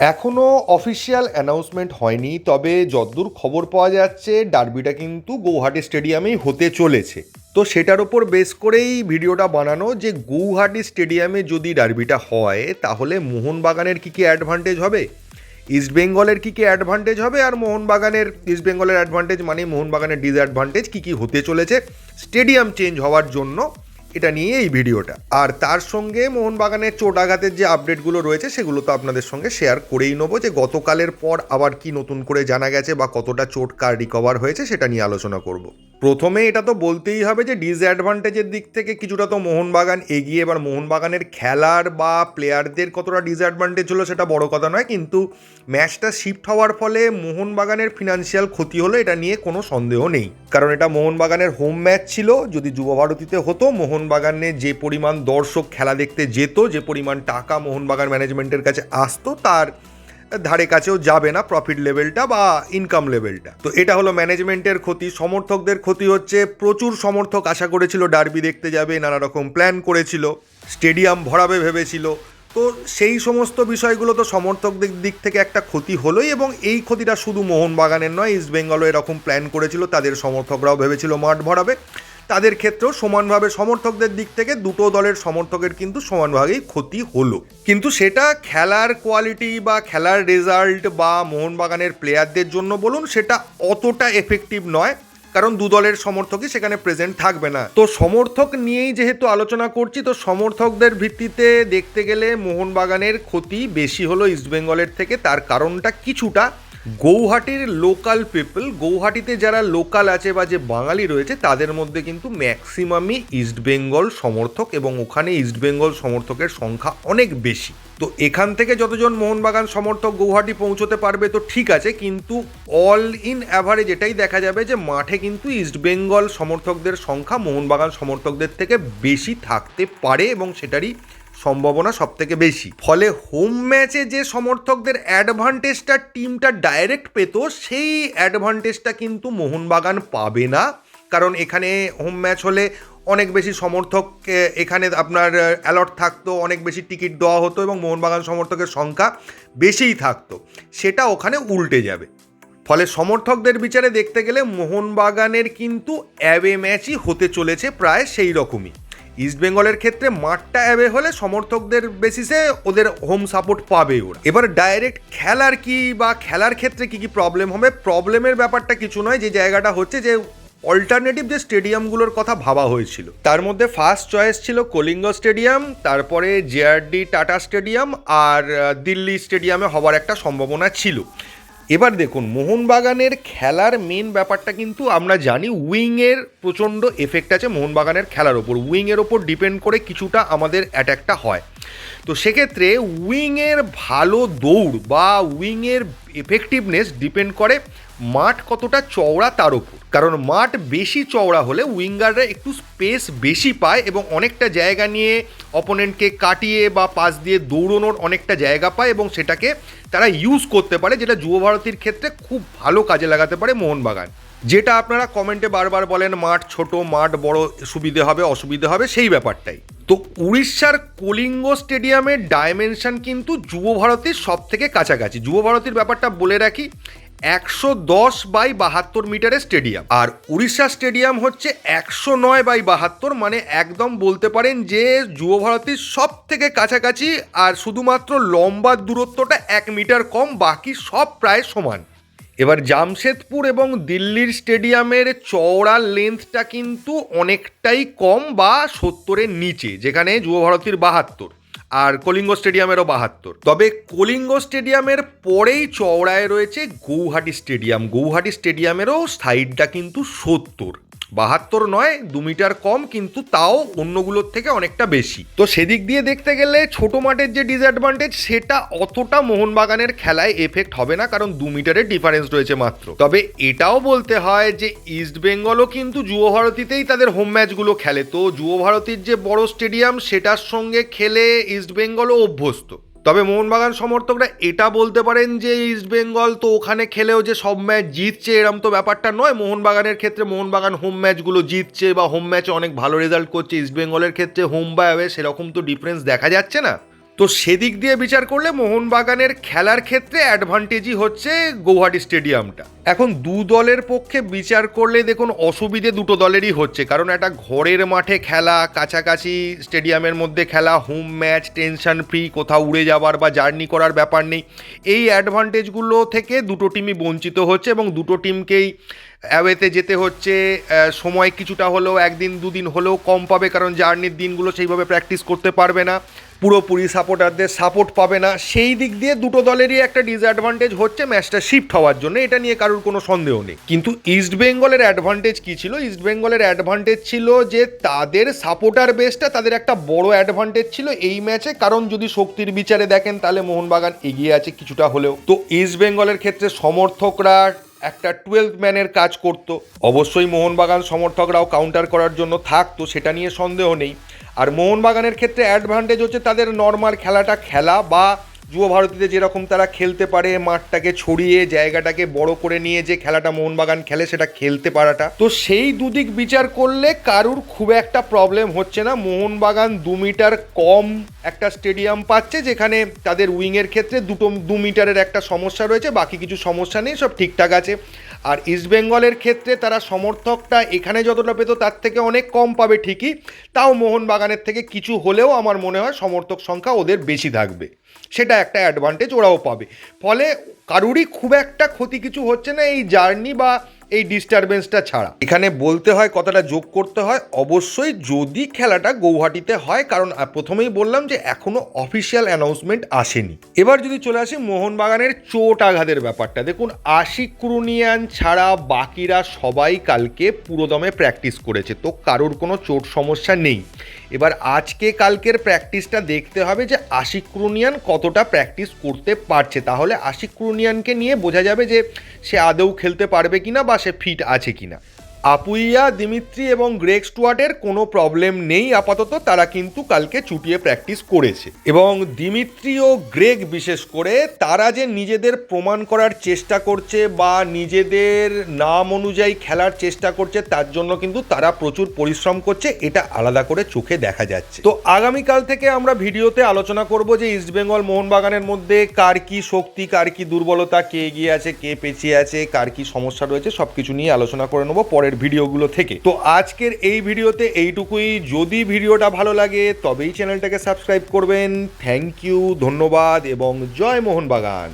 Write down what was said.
এখনও official announcement হয়নি, তবে যদ্দূর খবর পাওয়া যাচ্ছে, ডার্বিটা কিন্তু গৌহাটি স্টেডিয়ামেই হতে চলেছে। তো সেটার ওপর বেস করেই ভিডিওটা বানানো যে গৌহাটি স্টেডিয়ামে যদি ডার্বিটা হয়, তাহলে মোহনবাগানের কী কী অ্যাডভান্টেজ হবে? ইস্ট বেঙ্গলের কী কী অ্যাডভান্টেজ হবে? আর মোহনবাগানের ইস্ট বেঙ্গলের অ্যাডভান্টেজ মানে মোহনবাগানের ডিসঅ্যাডভান্টেজ কী কী হতে চলেছে? স্টেডিয়াম চেঞ্জ হওয়ার জন্য এটা নিয়ে এই ভিডিওটা। আর তার সঙ্গে মোহনবাগানের চোট আঘাতের যে আপডেটগুলো রয়েছে, সেগুলো তো আপনাদের সঙ্গে শেয়ার করেই নেব যে গতকালের পর আবার কি নতুন করে জানা গেছে বা কতটা চোট কার রিকভার হয়েছে, সেটা নিয়ে আলোচনা করব। প্রথমে এটা তো বলতেই হবে যে ডিসঅ্যাডভান্টেজের দিক থেকে কিছুটা তো মোহনবাগান এগিয়ে, এবার মোহনবাগানের খেলার বা প্লেয়ারদের কতটা ডিসঅ্যাডভান্টেজ হলো সেটা বড় কথা নয়, কিন্তু ম্যাচটা শিফট হওয়ার ফলে মোহনবাগানের ফিনান্সিয়াল ক্ষতি হলো, এটা নিয়ে কোনো সন্দেহ নেই। কারণ এটা মোহনবাগানের হোম ম্যাচ ছিল, যদি যুব ভারতীতে হতো মোহনবাগানে যে পরিমাণ দর্শক খেলা দেখতে যেত, যে পরিমাণ টাকা মোহনবাগান ম্যানেজমেন্টের কাছে আসতো, তার ধারে কাছেও যাবে না প্রফিট লেভেলটা বা ইনকাম লেভেলটা তো এটা হলো ম্যানেজমেন্টের ক্ষতি, সমর্থকদের ক্ষতি হচ্ছে। প্রচুর সমর্থক আশা করেছিল ডার্বি দেখতে যাবে, নানা রকম প্ল্যান করেছিল স্টেডিয়াম ভরাবে ভেবেছিল। তো সেই সমস্ত বিষয়গুলো তো সমর্থকদের দিক থেকে একটা ক্ষতি হলোই এবং এই ক্ষতিটা শুধু মোহনবাগানের নয় ইস্ট বেঙ্গলও এরকম প্ল্যান করেছিল, তাদের সমর্থকরাও ভেবেছিল মাঠ ভরাবে। তাদের ক্ষেত্রেও সমানভাবে সমর্থকদের দিক থেকে দুটো দলের সমর্থকের কিন্তু সমানভাবেই ক্ষতি হলো। কিন্তু সেটা খেলার কোয়ালিটি বা খেলার রেজাল্ট বা মোহনবাগানের প্লেয়ারদের জন্য বলুন, সেটা অতটা এফেক্টিভ নয়। কারণ দু দলের সমর্থকই সেখানে প্রেজেন্ট থাকবে না। তো সমর্থক নিয়েই যেহেতু আলোচনা করছি, তো সমর্থকদের ভিত্তিতে দেখতে গেলে মোহনবাগানের ক্ষতি বেশি হলো ইস্টবেঙ্গলের থেকে। তার কারণটা কিছুটা গৌহাটির লোকাল পিপল গৌহাটিতে যারা লোকাল আছে বা যে বাঙালি রয়েছে, তাদের মধ্যে কিন্তু ম্যাক্সিমামই ইস্টবেঙ্গল সমর্থক এবং ওখানে ইস্টবেঙ্গল সমর্থকের সংখ্যা অনেক বেশি। তো এখান থেকে যতজন মোহনবাগান সমর্থক গৌহাটি পৌঁছতে পারবে তো ঠিক আছে, কিন্তু অল ইন অ্যাভারেজ এটাই দেখা যাবে যে মাঠে কিন্তু ইস্টবেঙ্গল সমর্থকদের সংখ্যা মোহনবাগান সমর্থকদের থেকে বেশি থাকতে পারে এবং সেটারই সম্ভাবনা সব থেকে বেশি। ফলে হোম ম্যাচে যে সমর্থকদের অ্যাডভান্টেজটা টিমটা ডাইরেক্ট পেত, সেই অ্যাডভান্টেজটা কিন্তু মোহনবাগান পাবে না। কারণ এখানে হোম ম্যাচ হলে অনেক বেশি সমর্থক এখানে আপনার অ্যালট থাকতো, অনেক বেশি টিকিট দেওয়া হতো এবং মোহনবাগান সমর্থকের সংখ্যা বেশিই থাকতো। সেটা ওখানে উল্টে যাবে। ফলে সমর্থকদের বিচারে দেখতে গেলে মোহনবাগানের কিন্তু অ্যাওয়ে ম্যাচই হতে চলেছে প্রায় সেই রকমই। ইস্টবেঙ্গলের ক্ষেত্রে মাঠটা অ্যাবে হলে সমর্থকদের বেসিসে ওদের হোম সাপোর্ট পাবে ওরা। এবার ডাইরেক্ট খেলার কি বা খেলার ক্ষেত্রে কি কি প্রবলেম হবে? প্রবলেমের ব্যাপারটা কিছু নয়, যে জায়গাটা হচ্ছে যে অল্টারনেটিভ যে স্টেডিয়ামগুলোর কথা ভাবা হয়েছিল। তার মধ্যে ফার্স্ট চয়েস ছিল কলিঙ্গ স্টেডিয়াম তারপরে জেআরডি টাটা স্টেডিয়াম আর দিল্লি স্টেডিয়ামে হবার একটা সম্ভাবনা ছিল। এবার দেখুন, মোহনবাগানের খেলার মেন ব্যাপারটা কিন্তু আমরা জানি, উইংয়ের প্রচণ্ড এফেক্ট আছে মোহনবাগানের খেলার ওপর। উইংয়ের ওপর ডিপেন্ড করে কিছুটা আমাদের অ্যাট্যাকটা হয়। তো সেক্ষেত্রে উইংয়ের ভালো দৌড় বা উইংয়ের এফেক্টিভনেস ডিপেন্ড করে মাঠ কতটা চওড়া তার ওপর কারণ মাঠ বেশি চওড়া হলে উইঙ্গাররা একটু স্পেস বেশি পায় এবং অনেকটা জায়গা নিয়ে অপোনেন্টকে কাটিয়ে বা পাশ দিয়ে দৌড়নোর অনেকটা জায়গা পায় এবং সেটাকে তারা ইউজ করতে পারে, যেটা যুব ভারতীর ক্ষেত্রে খুব ভালো কাজে লাগাতে পারে মোহনবাগান। যেটা আপনারা কমেন্টে বারবার বলেন, মাঠ ছোট, মাঠ বড়, সুবিধে হবে, অসুবিধে হবে, সেই ব্যাপারটাই। তো উড়িষ্যার কলিঙ্গ স্টেডিয়ামের ডাইমেনশন কিন্তু যুব ভারতীর সব থেকে কাছাকাছি। যুব ভারতীর ব্যাপারটা বলে রাখি, একশো দশ বাই বাহাত্তর মিটারের স্টেডিয়াম। আর উড়িষ্যা স্টেডিয়াম হচ্ছে একশো নয় বাই বাহাত্তর মানে একদম বলতে পারেন যে যুব ভারতীর সব থেকে কাছাকাছি, আর শুধুমাত্র লম্বা দূরত্বটা এক মিটার কম, বাকি সব প্রায় সমান। এবার জামশেদপুর এবং দিল্লির স্টেডিয়ামের চওড়া লেন্থটা কিন্তু অনেকটাই কম বা সত্তরের নিচে, যেখানে যুব ভারতীর বাহাত্তর আর কলিঙ্গ স্টেডিয়ামেরও বাহাত্তর। তবে কলিঙ্গ স্টেডিয়ামের পরেই চওড়ায় রয়েছে গৌহাটি স্টেডিয়াম। গৌহাটি স্টেডিয়ামেরও সাইডটা কিন্তু সত্তর। বাহাত্তর নয়, দু মিটার কম, কিন্তু তাও অন্যগুলোর থেকে অনেকটা বেশি। তো সেদিক দিয়ে দেখতে গেলে ছোট মাঠের যে ডিসঅ্যাডভান্টেজ সেটা অতটা মোহনবাগানের খেলায় এফেক্ট হবে না, কারণ দু মিটারের ডিফারেন্স রয়েছে মাত্র। তবে এটাও বলতে হয় যে ইস্ট বেঙ্গলও কিন্তু যুব ভারতীতেই তাদের হোম ম্যাচগুলো খেলে। তো যুব ভারতীর যে বড় স্টেডিয়াম সেটার সঙ্গে খেলে ইস্ট বেঙ্গলও অভ্যস্ত। তবে মোহনবাগান সমর্থকরা এটা বলতে পারেন যে ইস্ট বেঙ্গল তো ওখানে খেলেও যে সব ম্যাচ জিতছে, এরম তো ব্যাপারটা নয়। মোহনবাগানের ক্ষেত্রে মোহনবাগান হোম ম্যাচগুলো জিতছে বা হোম ম্যাচে অনেক ভালো রেজাল্ট করছে। ইস্ট বেঙ্গলের ক্ষেত্রে হোম বা অ্যাওয়ে সেরকম তো ডিফারেন্স দেখা যাচ্ছে না। তো সেদিক দিয়ে বিচার করলে মোহনবাগানের খেলার ক্ষেত্রে অ্যাডভান্টেজই হচ্ছে গৌহাটি স্টেডিয়ামটা। এখন দু দলের পক্ষে বিচার করলে দেখুন অসুবিধে দুটো দলেরই হচ্ছে, কারণ একটা ঘরের মাঠে খেলা, কাছাকাছি স্টেডিয়ামের মধ্যে খেলা হোম ম্যাচ টেনশন ফ্রি কোথাও উড়ে যাওয়ার বা জার্নি করার ব্যাপার নেই। এই অ্যাডভান্টেজগুলো থেকে দুটো টিমই বঞ্চিত হচ্ছে এবং দুটো টিমকেই অ্যাওয়েতে যেতে হচ্ছে সময় কিছুটা হলেও, একদিন দুদিন হলেও কম পাবে, কারণ জার্নির দিনগুলো সেইভাবে প্র্যাকটিস করতে পারবে না। পুরোপুরি সাপোর্টারদের সাপোর্ট পাবে না। সেই দিক দিয়ে দুটো দলেরই একটা ডিসঅ্যাডভান্টেজ হচ্ছে ম্যাচটা শিফট হওয়ার জন্য। এটা নিয়ে কারোর কোনো সন্দেহ নেই। কিন্তু ইস্ট বেঙ্গলের অ্যাডভান্টেজ কী ছিল? ইস্ট বেঙ্গলের অ্যাডভান্টেজ ছিল যে, তাদের সাপোর্টার বেসটা তাদের একটা বড় অ্যাডভান্টেজ ছিল এই ম্যাচে কারণ যদি শক্তির বিচারে দেখেন, তাহলে মোহনবাগান এগিয়ে আছে কিছুটা হলেও। তো ইস্ট বেঙ্গলের ক্ষেত্রে সমর্থকরা একটা টুয়েলভ ম্যানের কাজ করত। অবশ্যই মোহনবাগান সমর্থকরাও কাউন্টার করার জন্য থাকতো, সেটা নিয়ে সন্দেহ নেই। আর মোহনবাগানের ক্ষেত্রে অ্যাডভান্টেজ হচ্ছে তাদের নর্মাল খেলাটা খেলা বা যুব ভারতীতে যেরকম তারা খেলতে পারে, মাঠটাকে ছড়িয়ে, জায়গাটাকে বড় করে নিয়ে যে খেলাটা মোহনবাগান খেলে সেটা খেলতে পারাটা। তো সেই দুদিক বিচার করলে কারুর খুব একটা প্রবলেম হচ্ছে না। মোহনবাগান দু মিটার কম একটা স্টেডিয়াম পাচ্ছে, যেখানে তাদের উইংয়ের ক্ষেত্রে দুটো, দু মিটারের একটা সমস্যা রয়েছে, বাকি কিছু সমস্যা নেই, সব ঠিকঠাক আছে। আর ইস্টবেঙ্গলের ক্ষেত্রে তারা সমর্থকটা এখানে যতটা পেত, তার থেকে অনেক কম পাবে ঠিকই। তাও মোহনবাগানের থেকে কিছু হলেও আমার মনে হয় সমর্থক সংখ্যা ওদের বেশি থাকবে। সেটা একটা অ্যাডভান্টেজ ওরাও পাবে। ফলে কারুরই খুব একটা ক্ষতি কিছু হচ্ছে না, এই জার্নি বা এই ডিস্টারবেন্সটা ছাড়া। এখানে বলতে হয়, কথাটা যোগ করতে হয়, অবশ্যই যদি খেলাটা গৌহাটিতে হয়, কারণ প্রথমেই বললাম যে এখনও অফিসিয়াল অ্যানাউন্সমেন্ট আসেনি। এবার যদি চলে আসি মোহনবাগানের চোট আঘাতের ব্যাপারটা। দেখুন, আশিক কুরুনিয়ান ছাড়া বাকিরা সবাই কালকে পুরোদমে প্র্যাকটিস করেছে, তো কারোর কোনো চোট সমস্যা নেই। এবার আজকে কালকের প্র্যাকটিসটা দেখতে হবে যে আশিক কুরুনিয়ান কতটা প্র্যাকটিস করতে পারছে। তাহলে আশিক কুরুনিয়ানকে নিয়ে বোঝা যাবে যে সে আদৌ খেলতে পারবে কিনা বা সে ফিট আছে কিনা। আপুইয়া, দিমিত্রি এবং গ্রেক স্টুয়ার্টের কোনো প্রবলেম নেই, আপাতত তারা কিন্তু কালকে চুটিয়ে প্র্যাকটিস করেছে। এবং দিমিত্রি ও গ্রেগ বিশেষ করে, তারা যে নিজেদের প্রমাণ করার চেষ্টা করছে বা নিজেদের নাম অনুযায়ী খেলার চেষ্টা করছে, তার জন্য কিন্তু তারা প্রচুর পরিশ্রম করছে, এটা আলাদা করে চোখে দেখা যাচ্ছে। তো আগামীকাল থেকে আমরা ভিডিওতে আলোচনা করব যে ইস্টবেঙ্গল মোহনবাগানের মধ্যে কার কি শক্তি, কার কি দুর্বলতা, কে এগিয়ে আছে, কে পেছিয়ে আছে, কার কি সমস্যা রয়েছে সব কিছু নিয়ে আলোচনা করে নেব, পরের ভিডিওগুলো থেকে। তো আজকের এই ভিডিওতে এইটুকুই। যদি ভিডিওটা ভালো লাগে, তবেই চ্যানেলটাকে সাবস্ক্রাইব করবেন। থ্যাংক ইউ, ধন্যবাদ এবং জয় মোহনবাগান।